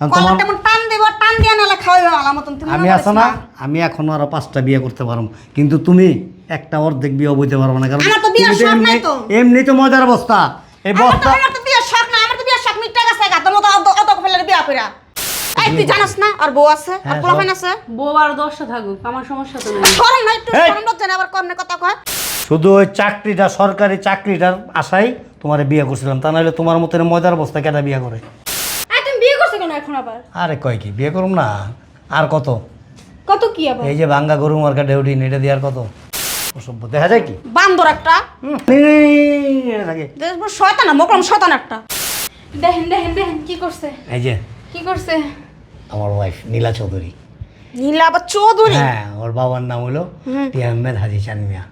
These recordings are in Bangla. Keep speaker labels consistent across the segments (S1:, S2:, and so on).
S1: আর তোমার
S2: তেমন টান দেব টান দিয়ে নালে খাওয়াই আলা মতন তুমি
S1: আমি আছো না? আমি এখনও আরও পাঁচটা বিয়ে করতে পারব। কিন্তু তুমি একটা অর্ধেক বিয়ে বইতে পারব না কারণ
S2: আমার তো বিয়ের শখ
S1: এমনি
S2: নাই তো।
S1: এমনি তো মজার অবস্থা। এই বস্তা
S2: আমার তো বিয়ের শখ না আমার তো বিয়ের শখ মিটে গেছে গা। তোর মতো অত অত ফেলে বিয়া কইরা। এই তুই জানাস না আর বউ আছে আর
S1: হ্যাঁ,
S2: আছে?
S3: বউ আর দশটা থাকুক আমার সমস্যা তো নেই।
S2: শরম নাই একটু শরম লজ্জা নাই আবার কমনে কথা কয়?
S1: শুধু ওই চাকরিটা সরকারি চাকরিটার আশাই তোমার বিয়ে করছিলাম তা নাহলে তোমার মতো মজার অবস্থা কেটা বিয়ে করে
S3: আর তুমি বিয়ে করছ কেন এখন আবার
S1: আরে কয় কি বিয়ে করুম না আর কত
S3: কত কি আবার
S1: এই যে ভাঙ্গা গরু মার্কা ডেউডিন এটা দিয়ে আর কত অসভ্য দেখা যায় কি
S2: বান্দর একটা
S1: থাকে
S2: শয়তান শয়তান একটা
S3: দেখেন দেখেন দেখেন কি করছে
S1: এই যে
S3: কি করছে
S1: আমার ওয়াইফ নীলা চৌধুরী
S2: নীলা আবার চৌধুরী
S1: হ্যাঁ ওর বাবার নাম হলো টি আহমেদ হাজি চান মিয়া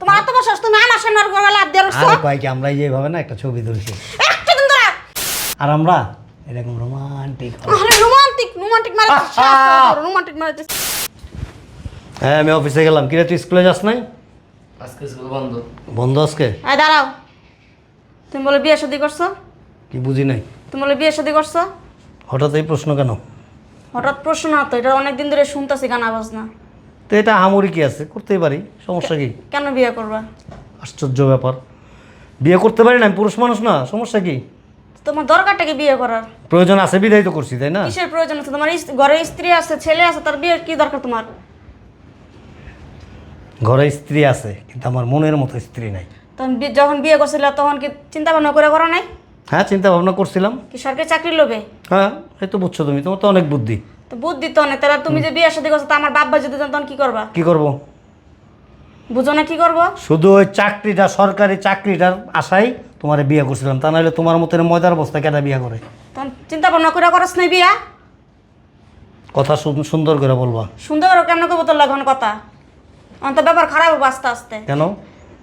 S2: তোমার এত বছর তুমি আমার সামনে আর গলা লাভ দিয়ে রসো
S1: আর কয় কি আমরা এই যেভাবে না একটা ছবি তুলছি আর আমরা এরকম রোমান্টিক
S2: আরে রোমান্টিক রোমান্টিক মারে রোমান্টিক মারে
S1: হ্যাঁ আমি অফিসে গেলাম। কিরে তুই স্কুলে যাস নাই?
S4: আজকে স্কুল বন্ধ।
S1: বন্ধ আজকে?
S2: এই দাঁড়াও। তুমি বলে বিয়ে শাদী করছ?
S1: কি বুঝি নাই।
S2: তুমি বলে বিয়ে শাদী করছ?
S1: হঠাৎ এই প্রশ্ন কেন?
S2: হঠাৎ প্রশ্ন না তো এটা অনেকদিন ধরে শুনতেছি গান আওয়াজ না।
S1: তো এটা হামুরি কি আছে? করতেই পারি সমস্যা কি?
S2: কেন বিয়ে করবা?
S1: আশ্চর্য ব্যাপার। বিয়ে করতে পারি না আমি পুরুষ মানুষ না সমস্যা কি?
S2: তোমার দরকারটাকে বিয়ে করার?
S1: প্রয়োজন আছে বিধাই তো করছি তাই না?
S2: কিসের প্রয়োজন আছে? তোমার ইস- ঘরে স্ত্রী আছে ছেলে আছে তার বিয়ে কি দরকার তোমার?
S1: ঘরে স্ত্রী আছে কিন্তু আমার মনের মতো স্ত্রী নাই।
S2: তখন বি- যখন বিয়ে করছিল তখন কি চিন্তা ভাবনা করে করো নাই?
S1: হ্যাঁ চিন্তা ভাবনা করছিলাম।
S2: কি সরকারি চাকরি লোভে?
S1: হ্যাঁ এই তো বুঝছ তুমি তোমার তো অনেক বুদ্ধি।
S2: তো বুদ্ধি তো অনেক তাহলে তুমি যে বিয়ে শাদী করছ তা আমার বাব্বা যদি জানতো তখন কি করবা?
S1: কি করব?
S2: বুঝো না কি করব?
S1: শুধু ওই চাকরিটা সরকারি চাকরিটার আশাই তোমার বিয়ে করছিলাম তা নাহলে তোমার মতো এরম মজার অবস্থা কেটা বিয়ে করে?
S2: তখন চিন্তা ভাবনা করে করস নাই বিয়া?
S1: কথা সুন- সুন্দর করে বলবা।
S2: সুন্দর করে কেমন করব তোর লাগন কথা? আমার তো ব্যাপার খারাপ হবে আস্তে আস্তে।
S1: কেন?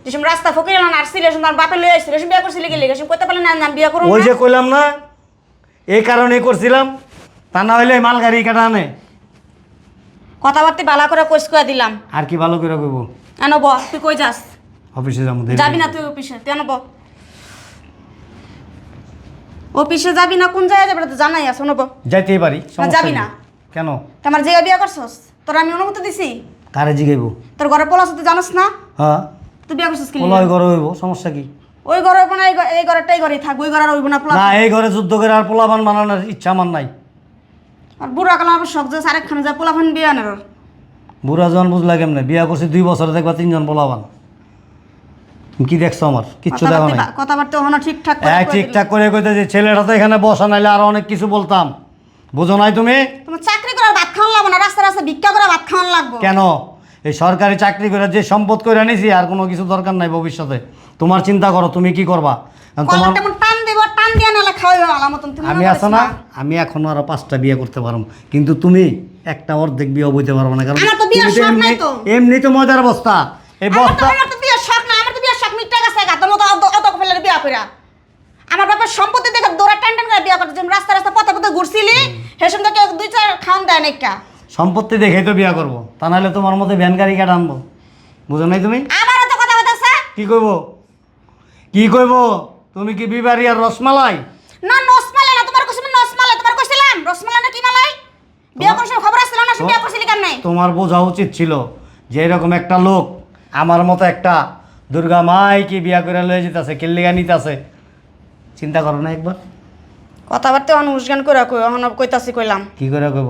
S2: যেসব রাস্তা ফকির এলাম আর সিলেশন তার বাপে লয়ে আসছিল বিয়ে করছিলে গেলে গেছে কইতে পারলে না না বিয়ে করুন
S1: ওই যে কইলাম না এই কারণে করছিলাম তা না হইলে মাল গাড়ি কাটা আনে?
S2: কথাবার্তা বালা করে কইস করে দিলাম।
S1: আর কি ভালো করে কইব?
S2: এন ব তুই কই যাস?
S1: অফিসে যাব
S2: যাবি না তুই অফিসে তুই এন ব। অফিসে যাবি না কোন জায়গায় যাবি না তো জানাই আছে নব
S1: যাইতেই পারি সমস্যা
S2: যাবি? না।
S1: কেন?
S2: তোমার জায়গা বিয়া করছস? তোর আমি অনুমতি দিছি?
S1: কারে জিগাইব?
S2: তোর ঘরে পোলাস তুই জানাস না?
S1: হ্যাঁ।
S2: তুই বিয়া করছিস কি
S1: ওই ঘরে হইব সমস্যা কি?
S2: ওই ঘরে হইব না এই ঘরে- এই ঘরেরটাই ঘরেই থাকব ওই ঘরে আর হইব না পোলা।
S1: না এই ঘরে যুদ্ধ করে আর পোলাবান বানানোর ইচ্ছা আমার নাই।
S2: আর বুড়া কালাম আবার শখ যে আরেকখানে যায় পোলাফান বিয়ে আনার।
S1: বুড়া জন বুঝলা কেমনে বিয়া করছি দুই বছরে দেখবা তিনজন পোলাবান কি দেখছ আমার? কিচ্ছু দেখো নাই।
S2: কথাবার্তা ওখানে ঠিকঠাক
S1: হ্যাঁ ঠিকঠাক করে কইতে যে ছেলেটা তো এখানে বসা নাইলে আরও অনেক কিছু বলতাম। বুঝো নাই তুমি।
S2: তোমার চাকরি করার ভাত খাওয়ান লাগবো না রাস্তা রাস্তা ভিক্ষা করে ভাত খাওয়ান লাগবো।
S1: কেন? এই সরকারি চাকরি করে যে সম্পদ করে নিছি আর কোনো কিছু দরকার নাই ভবিষ্যতে। তোমার চিন্তা করো তুমি কি করবা? তোমার
S2: টান দেব টান দিয়ে নালে খাওয়াই তুমি
S1: আমি আছো না? আমি এখনও আরও পাঁচটা বিয়ে করতে পারব। কিন্তু তুমি একটা অর্ধেক বিয়ে বইতে পারব না কারণ এমনি-
S2: তো।
S1: এমনি তো মজার অবস্থা এই বস্তা
S2: আমার তো বিয়ের শখ না আমার তো বিয়ের শখ মিটে গেছে গা তোর মতো অত অত ফেলে বিয়া কইরা। আমার বাবার সম্পত্তি দেখে দৌড়া টান টান করে বিয়া করতে যেমন রাস্তা রাস্তা পথে পথে ঘুরছিলি হেসম তো কেউ দুই চার খাওয়ান দেয় একটা
S1: সম্পত্তি দেখেই তো বিয়ে করব তা নাহলে তোমার মধ্যে ভ্যান গাড়ি কাটা আনব। বুঝো নাই তুমি?
S2: আমারও তো কথা বলতেছে।
S1: কি কইব? কি কইব? তুমি কি বিবারি আর রসমালাই?
S2: না নসমালা না তোমার কইছিলাম নসমালা তোমার কইছিলাম? রসমালা না কি মালাই? বিয়া করার সময় খবর আসছিল না সে বিয়া করছিলি কেন নাই
S1: তোমার বোঝা উচিত ছিল যে এরকম একটা লোক আমার মতো একটা দুর্গা মাই কি বিয়া করে লয়ে যেতেছে কেল্লিগা নিতেছে। চিন্তা করো না একবার।
S2: কথাবার্তা অনুষ্গান করে কই এখন কইতাছি কইলাম।
S1: কি করে কইব?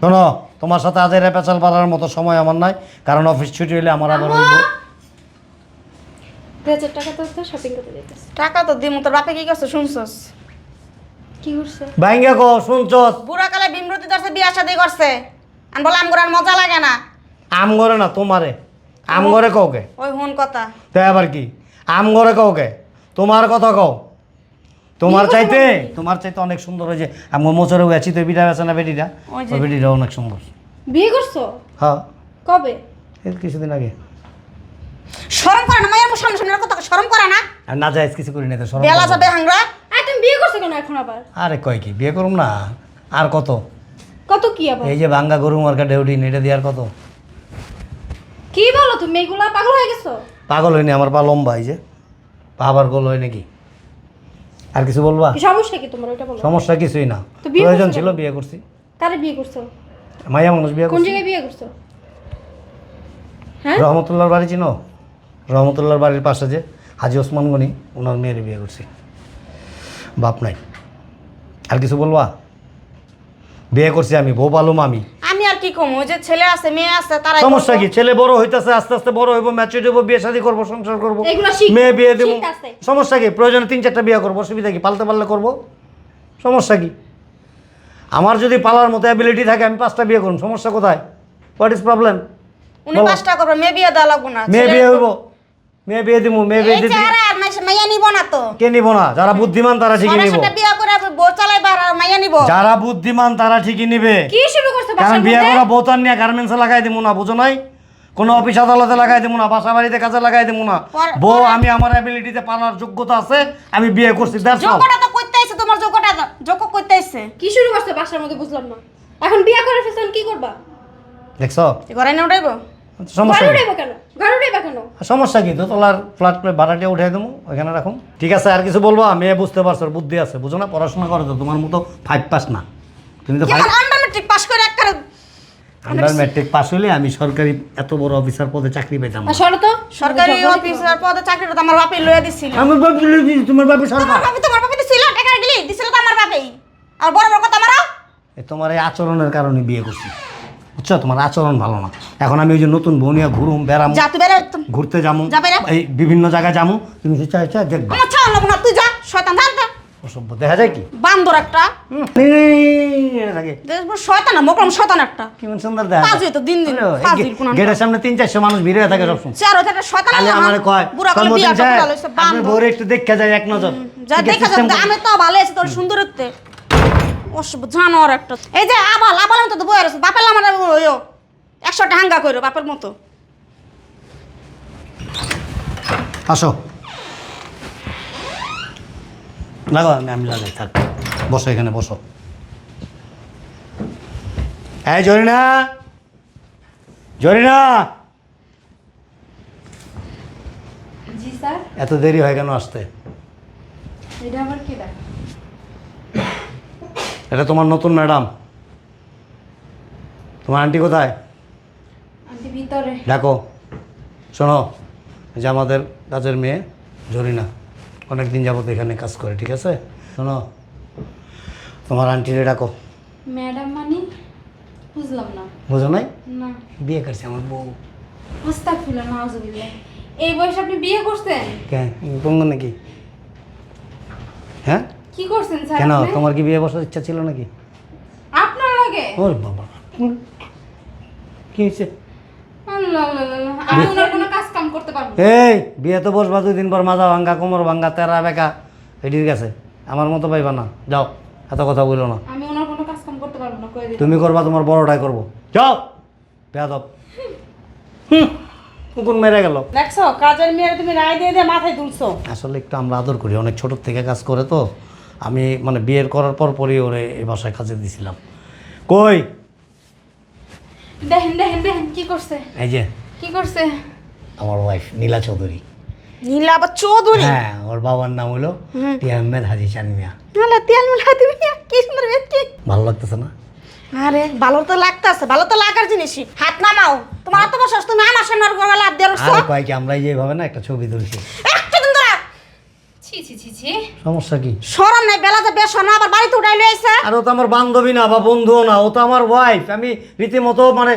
S1: শোনো তোমার সাথে আজ এরা পেঁচাল পাড়ার মতো সময় আমার নাই কারণ অফিস ছুটি হইলে আমার আবার হইব।
S3: দুই হাজার টাকা তো শপিং করতে যেতেছে
S2: টাকা তো দিমু তোর বাপে কি করছে শুনছস?
S3: কি করছে?
S1: ভাইঙ্গা কো শুনছস?
S2: বুড়া কালে বিমরতি ধরছে বিয়া শাদি করছে। আর বলে আম আর মজা লাগে না।
S1: আম ঘরে না তোমারে। আম ঘরে কওকে
S2: ওই হুন কথা।
S1: তাই আবার কি? আম ঘরে কওকে তোমার কথা কও। তোমার চাইতে তোমার চাইতে অনেক সুন্দর হয়েছে আমি মোচরে গেছি তো পিঠা বেছে না বেটিটা?
S2: ওই।
S1: বেটিটা অনেক সুন্দর।
S3: বিয়ে করছ?
S1: হ্যাঁ।
S3: কবে?
S1: এই কিছুদিন আগে।
S2: শরম করে না মায়ের মুখ সামনে সামনে কথা শরম করে না?
S1: আর না যায় কিছু করি না তো সরম
S2: বেলা যাবে হাংরা?
S3: আর তুমি বিয়ে করছ কেন এখন আবার?
S1: আরে কয় কি বিয়ে করুম না। আর কত?
S3: কত কি আবার?
S1: এই যে ভাঙ্গা গরু মার্কা ডেউডিন এটা দিয়ে আর কত?
S3: কি বলো তুমি? এগুলা পাগল হয়ে গেছো?
S1: পাগল হয়নি আমার পা লম্বা এই যে। পা আবার গোল হয় নাকি? আর কিছু বলবা?
S3: কি সমস্যা কি তোমার? ওইটা বলো।
S1: সমস্যা কিছুই না।
S3: তো বিয়ে
S1: প্রয়োজন
S3: করছ?
S1: ছিল বিয়ে করছি।
S3: কারে বিয়ে করছ?
S1: মাইয়া মানুষ বিয়ে
S3: কোন
S1: করছি।
S3: জায়গায় বিয়ে করছ? হ্যাঁ?
S1: রহমতুল্লাহর বাড়ি চিনো? রহমতুল্লাহর বাড়ির পাশে যে হাজি ওসমান গনি ওনার মেয়ের বিয়ে করছি। বাপ নাই। আর কিছু বলবা? বিয়ে করছি আমি বউ পালুম আমি।
S2: কম? ওই যে ছেলে আছে মেয়ে আছে তারা
S1: সমস্যা কি? ছেলে বড় হইতেছে আস্তে আস্তে বড় হইব ম্যাচুরিটি হইব বিয়ে শাদী করব সংসার করব।
S3: এগুলো শিখ-
S1: মেয়ে বিয়ে দেবো।
S3: আছে।
S1: সমস্যা কি? প্রয়োজনে তিন চারটা বিয়ে করব অসুবিধা কি? পালতে পারলে করব? সমস্যা কি? আমার যদি পালার মতো অ্যাবিলিটি থাকে আমি পাঁচটা বিয়ে করুন সমস্যা কোথায়? হোয়াট ইজ প্রবলেম
S2: উনি
S1: বলো।
S2: পাঁচটা করবে মেয়ে বিয়ে দেওয়া লাগবো না।
S1: মেয়ে
S2: ছেলে-
S1: বিয়ে হইব। মেয়ে বিয়ে দিব মেয়ে বিয়ে
S2: এই চেহারা মাইয়া- মাইয়া নিব না তো।
S1: কে নিব না? যারা বুদ্ধিমান তারা ঠিকই নিব।
S2: সরাসরি বিয়ে করে বউ চালাইবার আর মাইয়া নিব।
S1: যারা বুদ্ধিমান তারা ঠিকই নিবে।
S3: কি শুরু করছ
S1: কারণ
S3: বাসার
S1: বিয়ে
S3: মধ্যে?
S1: করা বোতান নিয়ে গার্মেন্টসে লাগাই দিব না বুঝো নাই? কোনো অফিস আদালতে লাগাই দিব না বাসা বাড়িতে কাজে লাগাই দিব না। বউ আমি আমার অ্যাবিলিটিতে পালার যোগ্যতা আছে আমি বিয়ে করছি দ্যাটস
S2: তো করতে আইছে তোমার যোগ্যটা তো- যোগ্য করতে আইছে।
S3: কি শুরু করছ বাসার মধ্যে বুঝলাম না। এখন বিয়ে করে ফেলছেন কি করবা?
S1: দেখছ?
S2: ঘরে নিয়ে উঠাইবো?
S1: সমস্যা
S3: ঘরে
S1: কি?
S3: উঠাইবো কেন? ঘরে উঠাইবা কেন?
S1: সমস্যা কি? দোতলার ফ্ল্যাট ভাড়াটিয়া উঠাই দেবো ওইখানে রাখুন। ঠিক আছে আর কিছু বলব? মেয়ে বুঝতে পারছ বুদ্ধি আছে বুঝো না? পড়াশোনা করে তো তোমার মতো ফাইভ পাস না। তুমি তো
S2: আন্ডার মেট্রিক পাস করে একটা
S1: আন্ডার ম্যাট্রিক পাস হলে আমি সরকারি এত বড় অফিসার পদে চাকরি পেতাম।
S3: তো
S2: সরকারি অফিসার পদে চাকরিটা তো আমার বাপে লয়ে দিছিল।
S1: আমার বাপ তোমার বাপে সরকার।
S2: তোমার তোমার বাপে দিছিল টাকা গেলি দিছিল তো আমার বাপেই। আর বড় বড় কথা
S1: এ তোমার এই আচরণের কারণে বিয়ে করছি। বুঝছ তোমার আচরণ ভালো না এখন আমি ওই যে নতুন বনিয়া ঘুরুম বেড়াম
S2: যা তুই
S1: ঘুরতে যাব
S2: যা।
S1: এই বিভিন্ন জায়গায় যাব তুমি চাই চাই দেখবে
S2: আমার ছাড়া লাগবো না তুই যা শয়তান
S1: অসভ্য দেখা যায় কি
S2: বান্দর একটা
S1: হুম, এই, এটা থাকে
S2: দেখব শয়তান না মোকরম শয়তান একটা
S1: কেমন সুন্দর দেখা
S2: হইতো দিন দিন, ফাজিল কোন
S1: গেটের সামনে তিন চারশো মানুষ ভিড় হয়ে থাকে সবসময়
S2: চার হইতে একটা শয়তান
S1: খালি
S2: না,
S1: আমার কয়
S2: বুড়া
S1: কয়
S2: কালে বিয়া
S1: সাহেব,
S2: করতে লইছে
S1: আপনার
S2: বান্দর
S1: বউরে একটু দেখা যায় এক নজর
S2: যা
S1: ঠিক আছে,
S2: দেখা
S1: system
S2: যাচ্ছে
S1: করে।
S2: আমি তো ভালো আছে তোর সুন্দর দেখতে অসভ্য জানোয়ার একটা। এই যে আবাল আবাল মতো তো বাপের আমার ওইও। একশোটা হাঙ্গা করো বাপের মতো।
S1: আসো। লাগো আমি আমি লাগাই থাক। বসো এখানে বসো। এই জরিনা! জরিনা!
S3: জি স্যার।
S1: এত দেরি হয় কেন আসতে?
S3: এটা আবার কি দেখ
S1: এটা তোমার নতুন ম্যাডাম। তোমার আন্টি কোথায়?
S3: আন্টি ভিতরে।
S1: ডাকো। শোনো যে আমাদের কাজের মেয়ে জরিনা অনেক দিন যাবত এখানে কাজ করে ঠিক আছে? শোনো তোমার আন্টিরে ডাকো।
S3: ম্যাডাম মানে? বুঝলাম না।
S1: বুঝো নাই?
S3: না।
S1: বিয়ে করছে আমার বউ।
S3: আস্তাগফিরুল্লাহ নাউজুবিল্লাহ। এই বয়সে আপনি বিয়ে করছেন?
S1: কেন? পঙ্গ নাকি? হ্যাঁ?
S3: কি করছেন স্যার
S1: কেন?
S3: আপনি?
S1: তোমার কি বিয়ে বসার ইচ্ছা ছিল নাকি?
S3: আপনার লাগে
S1: ওর বাবা। কি হয়েছে?
S3: আল্লাহ আল্লাহ আল্লাহ, আমি ওনার কোনো কাজ কাম করতে পারব না।
S1: এই বিয়ে তো বসবা দুই দিন পর মাজা ভাঙ্গা কোমর ভাঙ্গা তেরা বেকা। এটির কাছে। আমার মতো পাইবা না। যাও এত কথা বলল না।
S3: আমি ওনার কোনো কাজ কাম করতে পারব না কয়ে দিলাম।
S1: তুমি করবা তোমার বড়টাই করব। যাও। বেয়াদব। হুম কুকুর মেরে গেল।
S5: দেখছ কাজের মেয়ের তুমি রায় দিয়ে দিয়ে মাথায় তুলছো।
S1: আসলে একটু আমরা আদর করি অনেক ছোটোর থেকে কাজ করে তো। আমি মানে বিয়ের করার পর পরই ওরে এই বাসায় কাজে দিছিলাম। কই?
S3: দেখেন দেখেন দেখেন কি করছে?
S1: এই যে।
S3: কি করছে?
S1: আমার ওয়াইফ নীলা চৌধুরী।
S2: নীলা আবার চৌধুরী?
S1: হ্যাঁ ওর বাবার নাম হলো টি আহমেদ হাজি চান মিয়া।
S2: নাহলে তেল মিলা তুমি কি সুন্দর ব্যক্তি
S1: ভালো লাগতেছে না?
S2: আরে ভালো তো লাগতেছে ভালো তো লাগার জিনিসই। হাত নামাও। তোমার এত বছর তুমি আমার সামনে আর গলা লাভ দিয়ে রাখছো
S1: আর কয় কি আমরা এই যে এইভাবে না একটা ছবি তুলছি।
S3: ছি ছি ছি ছি।
S1: সমস্যা কি?
S2: সরম নাই বেলা যে বেশ না আবার বাড়িতে উঠাই লিয়ে আইছে।
S1: আর ও তো আমার বান্ধবী না বা বন্ধুও না ও তো আমার ওয়াইফ আমি রীতিমতো মানে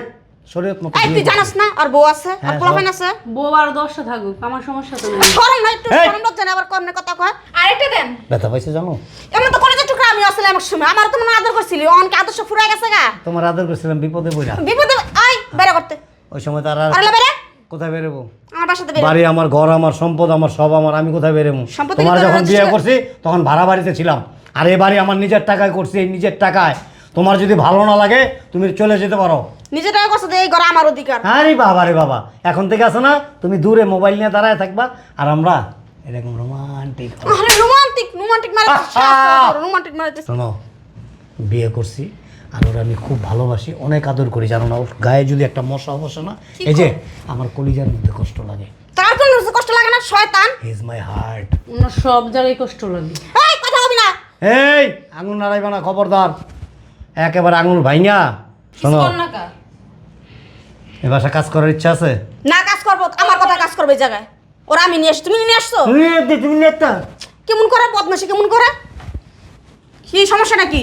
S1: শরীয়ত মতো
S2: এই তুই জানাস না আর বউ আছে আর
S1: হ্যাঁ,
S2: আছে?
S5: বউ আর দশটা থাকুক আমার সমস্যা তো নেই।
S2: সরম নাই একটু লজ্জা নাই আবার কথা কয়।
S3: আরেকটা দেন।
S1: ব্যথা পাইছে জানো?
S2: এমন তো কলেজের টুকরা আমি আসলে আমার সময়। আমার তো মনে আদর করছিলি অনকে আদর্শ ফুরাই গেছে গা।
S1: তোমার আদর করছিলাম বিপদে বইরা
S2: বিপদে আই বেড়া করতে।
S1: ওই সময় তার আর
S2: বেড়ে
S1: কোথায় বেরোবো
S2: আমার বাসাতে বেড়ে
S1: বাড়ি আমার ঘর আমার সম্পদ আমার সব আমার আমি কোথায় বেরোবো তোমার যখন বিয়ে করছি তখন ভাড়া বাড়িতে ছিলাম। আর এই বাড়ি আমার নিজের টাকায় করছি এই নিজের টাকায়। তোমার যদি ভালো না লাগে তুমি চলে যেতে পারো।
S2: নিজের টাকা করছে এই ঘর আমার অধিকার।
S1: আরে বাবা রে বাবা এখন থেকে আসো না তুমি দূরে মোবাইল নিয়ে দাঁড়ায় থাকবা আর আমরা এরকম রোমান্টিক
S2: আরে রোমান্টিক রোমান্টিক মারে রোমান্টিক মারে
S1: শোনো বিয়ে করছি আর ওরা আমি খুব ভালোবাসি অনেক আদর করি জানো না? ওর গায়ে যদি একটা মশা বসে না এই যে আমার কলিজার মধ্যে কষ্ট লাগে।
S2: তার কোন কষ্ট লাগে না শয়তান।
S1: ইজ মাই হার্ট
S5: ওনার সব জায়গায় কষ্ট লাগে।
S2: এই কথা হবে না।
S1: এই আঙুল নাড়াইবা না খবরদার। একেবারে আঙুল ভাইঙা। শোনো। এ বাসা কাজ করার ইচ্ছা আছে?
S2: না কাজ করব আমার কথা কাজ করবে এই জায়গায়। ওরা আমি নিয়ে আসছি তুমি নিয়ে আসছো
S1: তুমি দে, তুমি নেতা
S2: কেমন করে? বদমাসি কেমন করে? কি সমস্যা নাকি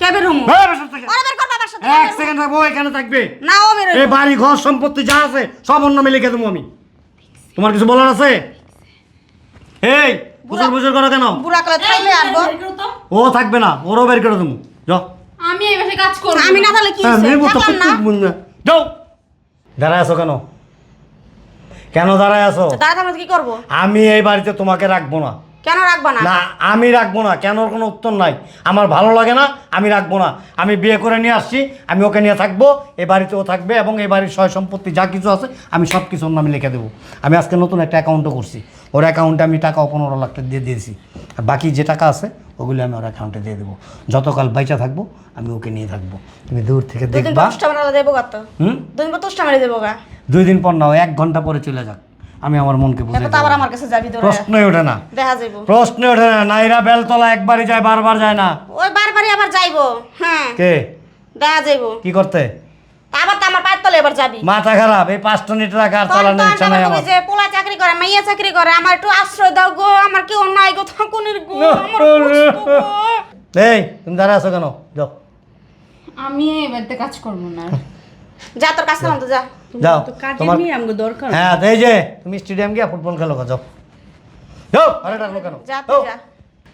S1: যাও বেরো
S2: কে বের হমু
S1: বাসা থেকে।
S2: ওরা বের কর বাবার সাথে।
S1: এক সেকেন্ড থাকব এখানে থাকবে।
S2: না ও বের
S1: এই বাড়ি ঘর সম্পত্তি যা আছে সব অন্য মিলে লিখে দেবো আমি। তোমার কিছু বলার আছে? এই বুঝুর বুঝুর করো কেন?
S2: বুড়া কালে থাকলে আরবো
S1: ও থাকবে না ওরও বের করে দেবো। যাও।
S3: আমি এই বাসায় কাজ করব
S2: আমি না। তাহলে কি
S1: হ্যাঁ,
S2: থাকলাম না।
S1: যাও। দাঁড়ায় আছো কেন? কেন দাঁড়ায় আছো?
S2: কি করব?
S1: আমি এই বাড়িতে তোমাকে রাখব না।
S2: কেন রাখব না?
S1: না আমি রাখব না কেন কোনো উত্তর নাই। আমার ভালো লাগে না আমি রাখব না। আমি বিয়ে করে নিয়ে আসছি আমি ওকে নিয়ে থাকব এই বাড়িতেও থাকবে এবং এই বাড়ির সয় সম্পত্তি যা কিছু আছে আমি সব কিছু ওর নামে লিখে দেবো। আমি আজকে নতুন একটা অ্যাকাউন্টও করছি। ওর অ্যাকাউন্টে আমি টাকা পনেরো লাখ টাকা দিয়ে দিয়েছি। আর বাকি যে টাকা আছে ওগুলো আমি ওর অ্যাকাউন্টে দিয়ে দেবো। যতকাল বাইচা থাকব আমি ওকে নিয়ে থাকব। তুমি দূর থেকে দেখবা। দুই দিন পর না এক ঘণ্টা পরে চলে যাক। আমি আমার মনকে বুঝে
S2: এরপর তো আবার আমার কাছে যাবি তোরা
S1: প্রশ্নই ওঠে না।
S2: দেখা যাইবো।
S1: প্রশ্নই ওঠে না। নাইরা বেলতলা একবারই যায় বারবার যায় না।
S2: ওই বারবারই আবার যাইবো। হ্যাঁ।
S1: কে?
S2: দেখা যাইবো।
S1: কি করতে?
S2: আবার তো আমার পায়ের তলে এবার যাবি।
S1: মাথা খারাপ এই পাঁচটা নিট রাখা আর চালানোর ইচ্ছা নাই আমার।
S2: যে পোলা চাকরি করে মাইয়া চাকরি করে আমার একটু আশ্রয় দাও গো আমার কেউ নাই গো থাকুনির গো আমার কষ্ট গো।
S1: এই তুমি দাঁড়ায় আছো কেন? যাও।
S3: আমি এই বাড়িতে কাজ করব না।
S2: যা তোর কাজ কাম তো যা।
S1: যাও তোমার
S5: দরকার।
S1: হ্যাঁ এই যে তুমি স্টেডিয়াম গিয়ে ফুটবল খেলো যাও। যাও আরে ডাকলো কেন? যাও।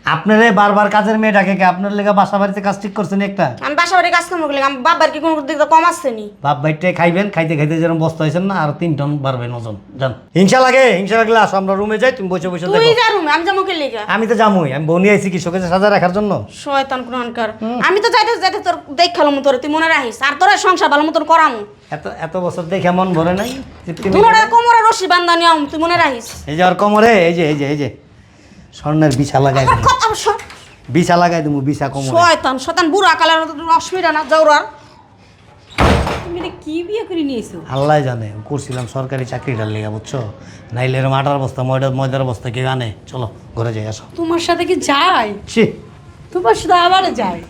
S1: আপনার বারবার কাজের মেয়ে ডাকে কে? আপনার লেগে বাসা বাড়িতে কাজ ঠিক করছেন একটা?
S2: আমি বাসা বাড়ি কাজ কাম করলে বাবার কি কোনো দিক কম আসছে নি?
S1: বাপ বাইটে খাইবেন খাইতে খাইতে যেরকম বস্তা হয়েছেন না আর তিন টন বাড়বেন ওজন যান। হিংসা লাগে হিংসা লাগলে আসো আমরা রুমে যাই তুমি বসে বসে
S2: তুই
S1: দেখো।
S2: যা রুমে আমি যাব কে লিগা?
S1: আমি তো জামুই আমি বনি আইছি কি শোকেছে সাজা রাখার জন্য?
S2: শয়তান কোনকার আমি তো যাইতে যাইতে তোর দেখ খেলাম তোর তুই মনে রাখিস? আর তোর সংসার ভালো মতন করামু।
S1: এত এত বছর দেখে মন ভরে নাই
S2: ওরা কোমরে রশি বান্ধা নিয়ম তুই মনে রাখিস?
S1: এই যে আর কোমরে এই যে এই যে এই যে। স্বর্ণের বিছা লাগাই
S2: দেবো।
S1: দিমু
S2: কথা শোন।
S1: বিছা লাগাই দেবো বিছা কম
S2: শয়তান শয়তান বুড়া কালার অসুবিধা না জৌরার
S5: তুমি এটা কি বিয়ে করে নিয়েছো?
S1: আল্লাহ জানে করছিলাম সরকারি চাকরিটার লেগে বুঝছ? নাইলে এরম আটার বস্তা ময়দার ময়দার বস্তা কেউ আনে। চলো ঘরে যাই আসো।
S5: তোমার সাথে কি যায়?
S1: ছি।
S5: তোমার সাথে আবার যায়।